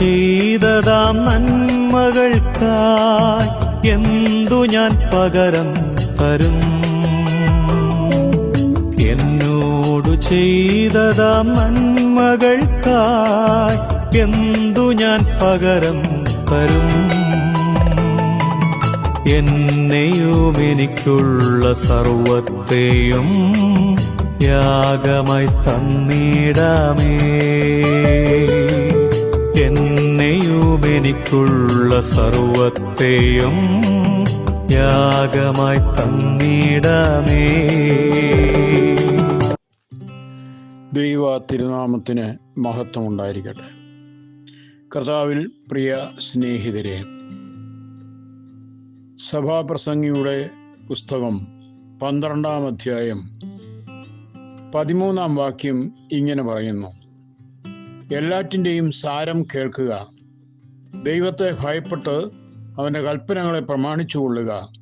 ചെയ്തതാം നന്മകൾക്കായി എന്തു ഞാൻ പകരം തരും? എന്നോടു ചെയ്തതാം നന്മകൾക്കായി എന്തു ഞാൻ പകരം തരും? എന്നെയും എനിക്കുള്ള സർവത്തെയും യാഗമായി തന്നിടാമേ. എനിക്കുള്ള സർവത്തെയും യാഗമായി തന്നിടമേ. ദൈവ തിരുനാമത്തിന് മഹത്വം ഉണ്ടായിരിക്കട്ടെ കർത്താവിൽ പ്രിയ സ്നേഹിതരെ സഭാപ്രസംഗിയുടെ പുസ്തകം പന്ത്രണ്ടാം അധ്യായം പതിമൂന്നാം വാക്യം ഇങ്ങനെ പറയുന്നു. എല്ലാറ്റിന്റെയും സാരം കേൾക്കുക. ദൈവത്തെ ഭയപ്പെട്ട് അവന്റെ കൽപ്പനകളെ പ്രമാണിച്ചു കൊള്ളുക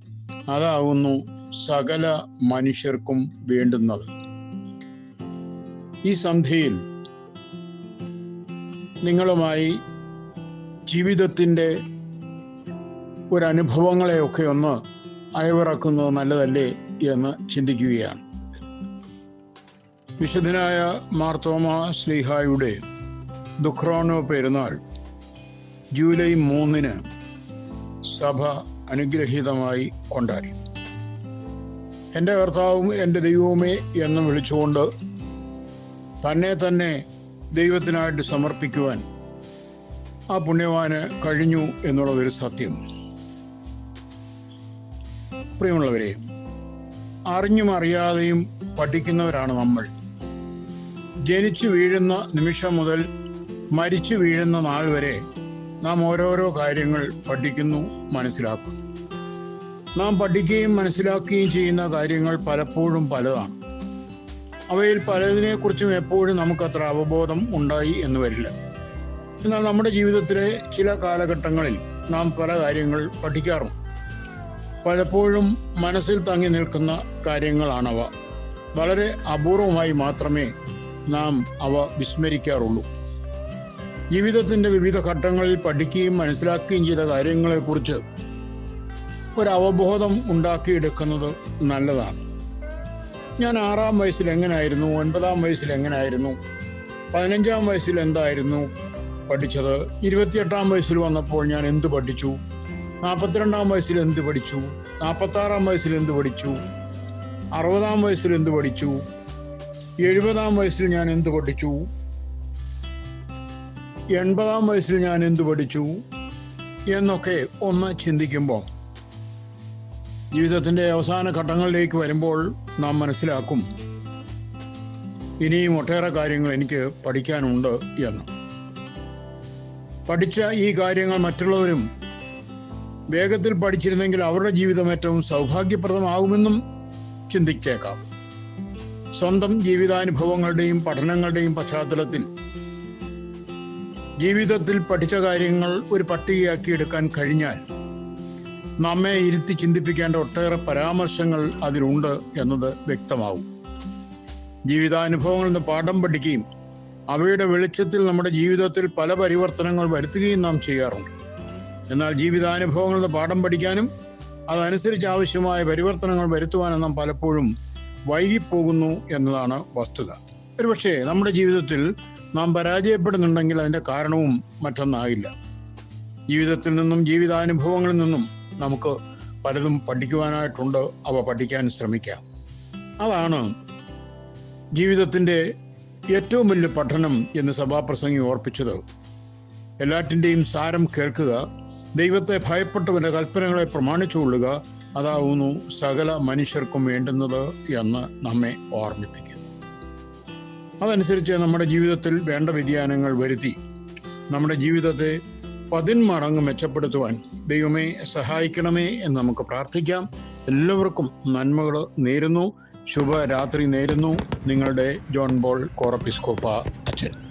അതാവുന്നു സകല മനുഷ്യർക്കും വേണ്ടുന്നത്. ഈ സന്ധിയിൽ നിങ്ങളുമായി ജീവിതത്തിന്റെ ഒരനുഭവങ്ങളെയൊക്കെ ഒന്ന് അയവിറക്കുന്നത് നല്ലതല്ലേ എന്ന് ചിന്തിക്കുകയാണ്. വിശുദ്ധനായ മാർത്തോമ ശ്രീഹായുടെ ദുഃഖ്രോണോ പെരുന്നാൾ ജൂലൈ മൂന്നിന് സഭ അനുഗ്രഹീതമായി കൊണ്ടാടി. എന്റെ കർത്താവും എന്റെ ദൈവവുമേ എന്ന് വിളിച്ചുകൊണ്ട് തന്നെ തന്നെ ദൈവത്തിനായിട്ട് സമർപ്പിക്കുവാൻ ആ പുണ്യവാന് കഴിഞ്ഞു എന്നുള്ളതൊരു സത്യം. പ്രിയമുള്ളവരെ അറിഞ്ഞും അറിയാതെയും പഠിക്കുന്നവരാണ് നമ്മൾ. ജനിച്ചു വീഴുന്ന നിമിഷം മുതൽ മരിച്ചു വീഴുന്ന നാൾ വരെ നാം ഓരോരോ കാര്യങ്ങൾ പഠിക്കുന്നു മനസ്സിലാക്കുന്നു. നാം പഠിക്കുകയും മനസ്സിലാക്കുകയും ചെയ്യുന്ന കാര്യങ്ങൾ പലപ്പോഴും പലതാണ്. അവയിൽ പലതിനെക്കുറിച്ചും എപ്പോഴും നമുക്കത്ര അവബോധം ഉണ്ടായി എന്ന് വരില്ല. എന്നാൽ നമ്മുടെ ജീവിതത്തിലെ ചില കാലഘട്ടങ്ങളിൽ നാം പല കാര്യങ്ങൾ പഠിക്കാറുണ്ട്. പലപ്പോഴും മനസ്സിൽ തങ്ങി നിൽക്കുന്ന കാര്യങ്ങളാണവ. വളരെ അപൂർവമായി മാത്രമേ നാം അവ വിസ്മരിക്കാറുള്ളൂ. ജീവിതത്തിന്റെ വിവിധ ഘട്ടങ്ങളിൽ പഠിക്കുകയും മനസ്സിലാക്കുകയും ചെയ്ത കാര്യങ്ങളെക്കുറിച്ച് ഒരു അവബോധം ഉണ്ടാക്കിയെടുക്കുന്നത് നല്ലതാണ്. ഞാൻ ആറാം വയസ്സിൽ എങ്ങനായിരുന്നു ഒൻപതാം വയസ്സിൽ എങ്ങനായിരുന്നു പതിനഞ്ചാം വയസ്സിൽ എന്തായിരുന്നു പഠിച്ചത്? ഇരുപത്തിയെട്ടാം വയസ്സിൽ വന്നപ്പോൾ ഞാൻ എന്ത് പഠിച്ചു? നാൽപ്പത്തിരണ്ടാം വയസ്സിൽ എന്ത് പഠിച്ചു? നാൽപ്പത്താറാം വയസ്സിൽ എന്ത് പഠിച്ചു? അറുപതാം വയസ്സിൽ എന്ത് പഠിച്ചു? എഴുപതാം വയസ്സിൽ ഞാൻ എന്ത് പഠിച്ചു? എൺപതാം വയസ്സിൽ ഞാൻ എന്തു പഠിച്ചു എന്നൊക്കെ ഒന്ന് ചിന്തിക്കുമ്പോൾ ജീവിതത്തിന്റെ അവസാന ഘട്ടങ്ങളിലേക്ക് വരുമ്പോൾ നാം മനസ്സിലാക്കും ഇനിയും ഒട്ടേറെ കാര്യങ്ങൾ എനിക്ക് പഠിക്കാനുണ്ട് എന്ന്. പഠിച്ച ഈ കാര്യങ്ങൾ മറ്റുള്ളവരും വേഗത്തിൽ പഠിച്ചിരുന്നെങ്കിൽ അവരുടെ ജീവിതം ഏറ്റവും സൗഭാഗ്യപ്രദമാകുമെന്നും ചിന്തിച്ചേക്കാം. സ്വന്തം ജീവിതാനുഭവങ്ങളുടെയും പഠനങ്ങളുടെയും പശ്ചാത്തലത്തിൽ ജീവിതത്തിൽ പഠിച്ച കാര്യങ്ങൾ ഒരു പട്ടികയാക്കി എടുക്കാൻ കഴിഞ്ഞാൽ നമ്മെ ഇരുത്തി ചിന്തിപ്പിക്കേണ്ട ഒട്ടേറെ പരാമർശങ്ങൾ അതിലുണ്ട് എന്നത് വ്യക്തമാവും. ജീവിതാനുഭവങ്ങളിൽ നിന്ന് പാഠം പഠിക്കുകയും അവയുടെ വെളിച്ചത്തിൽ നമ്മുടെ ജീവിതത്തിൽ പല പരിവർത്തനങ്ങൾ വരുത്തുകയും നാം ചെയ്യാറുണ്ട്. എന്നാൽ ജീവിതാനുഭവങ്ങളിൽ നിന്ന് പാഠം പഠിക്കാനും അതനുസരിച്ച് ആവശ്യമായ പരിവർത്തനങ്ങൾ വരുത്തുവാനും നാം പലപ്പോഴും വൈകിപ്പോകുന്നു എന്നതാണ് വസ്തുത. ഒരുപക്ഷെ നമ്മുടെ ജീവിതത്തിൽ നാം പരാജയപ്പെടുന്നുണ്ടെങ്കിൽ അതിന്റെ കാരണവും മറ്റൊന്നാകില്ല. ജീവിതത്തിൽ നിന്നും ജീവിതാനുഭവങ്ങളിൽ നിന്നും നമുക്ക് പലതും പഠിക്കുവാനായിട്ടുണ്ട്. അവ പഠിക്കാൻ ശ്രമിക്കാം. അതാണ് ജീവിതത്തിന്റെ ഏറ്റവും വലിയ പഠനം എന്ന് സഭാപ്രസംഗി ഓർപ്പിച്ചത്. എല്ലാറ്റിന്റെയും സാരം കേൾക്കുക ദൈവത്തെ ഭയപ്പെട്ടവന്റെ കൽപ്പനകളെ പ്രമാണിച്ചുകൊള്ളുക അതാവുന്നു സകല മനുഷ്യർക്കും വേണ്ടുന്നത് എന്ന് നമ്മെ ഓർമ്മിപ്പിക്കുന്നു. അതനുസരിച്ച് നമ്മുടെ ജീവിതത്തിൽ വേണ്ട വ്യതിയാനങ്ങൾ വരുത്തി നമ്മുടെ ജീവിതത്തെ പതിന്മടങ്ങ് മെച്ചപ്പെടുത്തുവാൻ ദൈവമേ സഹായിക്കണമേ എന്ന് നമുക്ക് പ്രാർത്ഥിക്കാം. എല്ലാവർക്കും നന്മകൾ നേരുന്നു. ശുഭരാത്രി നേരുന്നു. നിങ്ങളുടെ ജോൺ ബോൾ കോറപ്പിസ്കോപ്പ അച്ഛൻ.